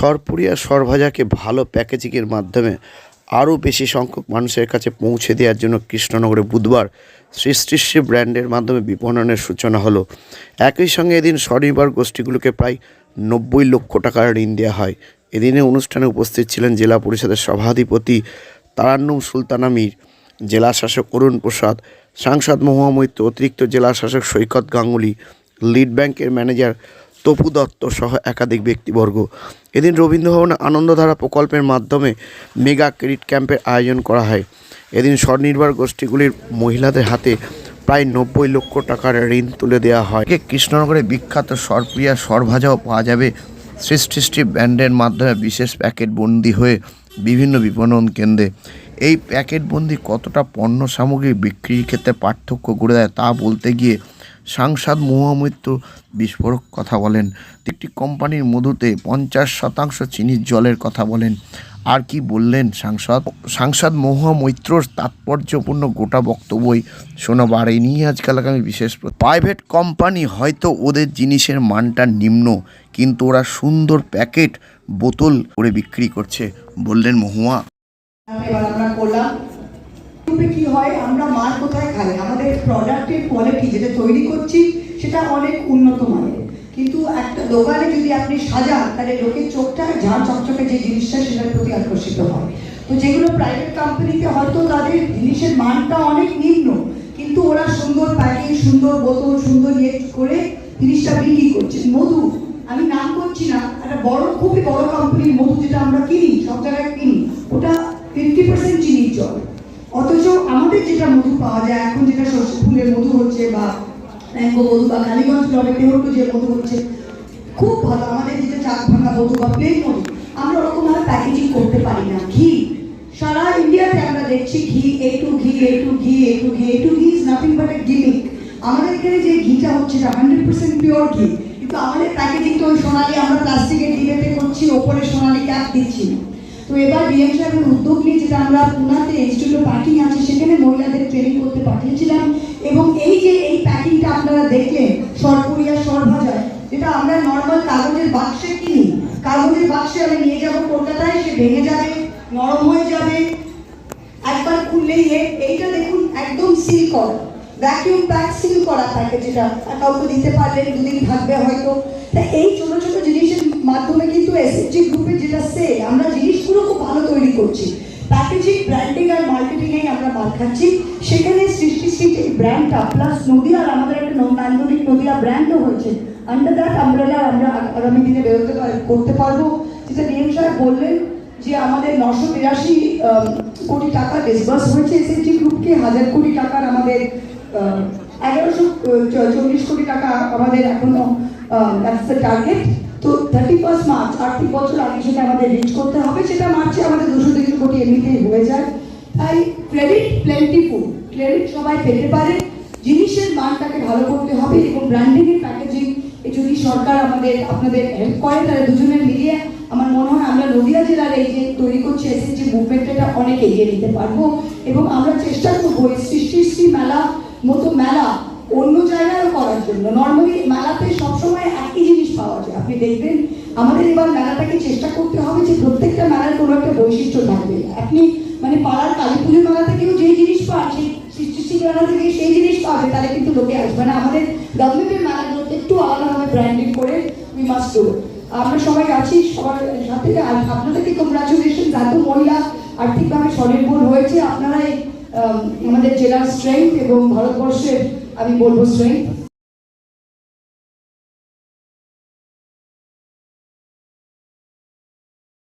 সরপুরিয়া সরভাজাকে ভালো প্যাকেজিংয়ের মাধ্যমে আরও বেশি সংখ্যক মানুষের কাছে পৌঁছে দেওয়ার জন্য কৃষ্ণনগরে বুধবার শ্রী শ্রী শ্রী ব্র্যান্ডের মাধ্যমে বিপণনের সূচনা হলো। একই সঙ্গে এদিন স্বনির্ভর গোষ্ঠীগুলোকে প্রায় নব্বই লক্ষ টাকার ঋণ দেওয়া হয়। এদিনে অনুষ্ঠানে উপস্থিত ছিলেন জেলা পরিষদের সভাধিপতি তারান্নুম সুলতানা মীর, জেলা শাসক অরুণ প্রসাদ, সাংসদ মহুয়া মৈত্র, অতিরিক্ত জেলা শাসক সৈকত গাঙ্গুলি, লিড ব্যাংকের ম্যানেজার তপু দত্ত সহ একাধিক ব্যক্তিবর্গ। এদিন রবীন্দ্রভবনে আনন্দধারা প্রকল্পের মাধ্যমে মেগা ক্রেডিট ক্যাম্পের আয়োজন করা হয়। এদিন স্বনির্ভর গোষ্ঠীগুলির মহিলাদের হাতে প্রায় নব্বই লক্ষ টাকার ঋণ তুলে দেওয়া হয়। কৃষ্ণনগরে বিখ্যাত সরপ্রিয়া সরভাজাও পাওয়া যাবে। সৃষ্টি সৃষ্টি ব্র্যান্ডের মাধ্যমে বিশেষ প্যাকেট বন্দি হয়ে বিভিন্ন বিপণন কেন্দ্রে। এই প্যাকেটবন্দি কতটা পণ্য সামগ্রী বিক্রির ক্ষেত্রে পার্থক্য করে দেয় তা বলতে গিয়ে সাংসদ মহামৈত্র বিস্ফোরক কথা বলেন। একটি কোম্পানির মধুতে পঞ্চাশ শতাংশ চিনির জলের কথা বলেন। আর কি বললেন সাংসদ? সাংসদ মহুয়া মৈত্রর তাৎপর্যপূর্ণ গোটা বক্তব্যই শোনাবো। আর এই নিয়ে আজকাল আমি বিশেষ প্রাইভেট কোম্পানি হয়তো ওদের জিনিসের মানটা নিম্ন, কিন্তু ওরা সুন্দর প্যাকেট বোতল করে বিক্রি করছে, বললেন মহুয়া। ইউটিউবে কি হয়? আমরা মাল কোথায় খাই আমাদের প্রোডাক্টের কোয়ালিটি যেটা তৈরি করছি, সেটা অনেক উন্নত মানের। কিন্তু একটা দোকানে যদি আপনি সাজান, তাহলে লোকের চোখটা ঝাড় চকচকে যে জিনিসটা, সেটার প্রতি আকর্ষিত হয়। তো যেগুলো প্রাইভেট কোম্পানিতে হয়তো তাদের জিনিসের মানটা অনেক নিম্ন, কিন্তু ওরা সুন্দর প্যাকিং সুন্দর বোতল, সুন্দর ইয়ে করে জিনিসটা বিক্রি করছে। মধু, আমি নাম করছি না, একটা বড়, খুবই বড় কোম্পানির মধু যেটা আমরা কিনি, সব জায়গায় পাওয়া যায়। এখন যেটা ফুলের মধু হচ্ছে বা ম্যাঙ্গো মধু বা কালীগঞ্জ ব্লকের দেহটু যে মধু হচ্ছে, খুব ভালো। আমাদের যেটা চাক ভাঙা মধু বা প্লেন মধু, আমরা ওরকম ভাবে প্যাকেজিং করতে পারি না। ঘি, সারা ইন্ডিয়াতে আমরা দেখছি ঘি এ টু ঘি এ টু ঘি এ টু ঘি এ টু ঘি is nothing but a gimmick আমাদের এখানে যে ঘিটা হচ্ছে এটা হান্ড্রেড পার্সেন্ট পিওর ঘি। কিন্তু আমাদের প্যাকেজিং তো ওই সোনালি, আমরা প্লাস্টিকের ডিবেতে করছি, ওপরে সোনালি ক্যাপ দিচ্ছি তো এবার বিএম সাহেবের উদ্যোগ নিয়ে যেটা আমরা পুনাতে ইনস্টিটিউট প্যাকিং আছে, সেখানে মহিলাদের ট্রেনিং করতে পাঠিয়েছিলাম। এবং এই যে এই প্যাকিংটা আপনারা দেখলেন সরপুরিয়া সরভাজায় যেটা আমরা নর্মাল কাগজের বাক্সে কিনি। কাগজের বাক্সে আমি নিয়ে যাব কলকাতায়, সে ভেঙে যাবে, নরম হয়ে যাবে। একবার খুললেই এইটা দেখুন, একদম সিল করা। ভ্যাকিউম প্যাক সিল করা থাকে যেটা। কাউকে দিতে পারলে দুদিন থাকবে হয়তো। তা এই ছোট ছোট মাধ্যমে কিন্তু এসএসজি গ্রুপের যেটা সে আমরা জিনিসগুলো খুব ভালো তৈরি করছি। প্যাকেজিং ব্র্যান্ডিং আর মার্কেটিংয়ে আমরা মার খাচ্ছি। সেখানে সৃষ্টি এই ব্র্যান্ডটা প্লাস নদীয়ার আমাদের একটা নান্দনিক নদীয়া ব্র্যান্ডও হয়েছে। আন্ডার দ্যাট আমরা আগ- আগামী দিনে বেরোতে করতে পারব। যেটা ডিএম সাহেব বললেন যে আমাদের নশো তিরাশি কোটি টাকা ডিসবার্স হয়েছে এসএসজি গ্রুপকে হাজার কোটি টাকার আমাদের এগারোশো চল্লিশ কোটি টাকা আমাদের এখনও দ্যাটস দ্য টার্গেট তো থার্টি ফার্স্ট মার্চ আর্থিক বছর আগে সেটা আমাদের রিচ করতে হবে, সেটা মার্চে আমাদের দুশো তিরিশ কোটি এমনিতেই হয়ে যায়। তাই ক্রেডিট প্লেন্টিফুল ক্রেডিট সবাই পেতে পারে। জিনিসের মানটাকে ভালো করতে হবে এবং ব্র্যান্ডিং এর প্যাকেজিং যদি সরকার আমাদের, আপনাদের হেল্প করে, তাহলে দুজনে মিলিয়ে আমার মনে হয় আমরা নদিয়া জেলার এই যে তৈরি করছি এসএসজি মুভমেন্টটা অনেক এগিয়ে নিতে পারব। এবং আমরা চেষ্টা করব এই সৃষ্টি মেলা মতো মেলা অন্য জায়গায়ও করার জন্য নর্মালি আপনি দেখবেন, আমাদের এবার মেলাটাকে চেষ্টা করতে হবে যে প্রত্যেকটা মেলার কোনো একটা বৈশিষ্ট্য থাকবে। আপনি মানে পাড়ার কালী পুজো মেলা থেকেও যে জিনিস পান, সেই সৃষ্টি মেলা থেকে সেই জিনিস পাবে, তাহলে কিন্তু লোকে আসবে না। আমাদের গভর্নমেন্টের মেলাগুলোতে একটু আলাদাভাবে ব্র্যান্ডিং করে উই মাস্ট ডু আমরা সবাই আছি, সবার সাথে আর আপনাদেরকে কংগ্রাচুলেশন এত মহিলা আর্থিকভাবে স্বনির্ভর হয়েছে। আপনারাই আমাদের জেলার স্ট্রেংথ এবং ভারতবর্ষের, আমি বলব স্ট্রেংথ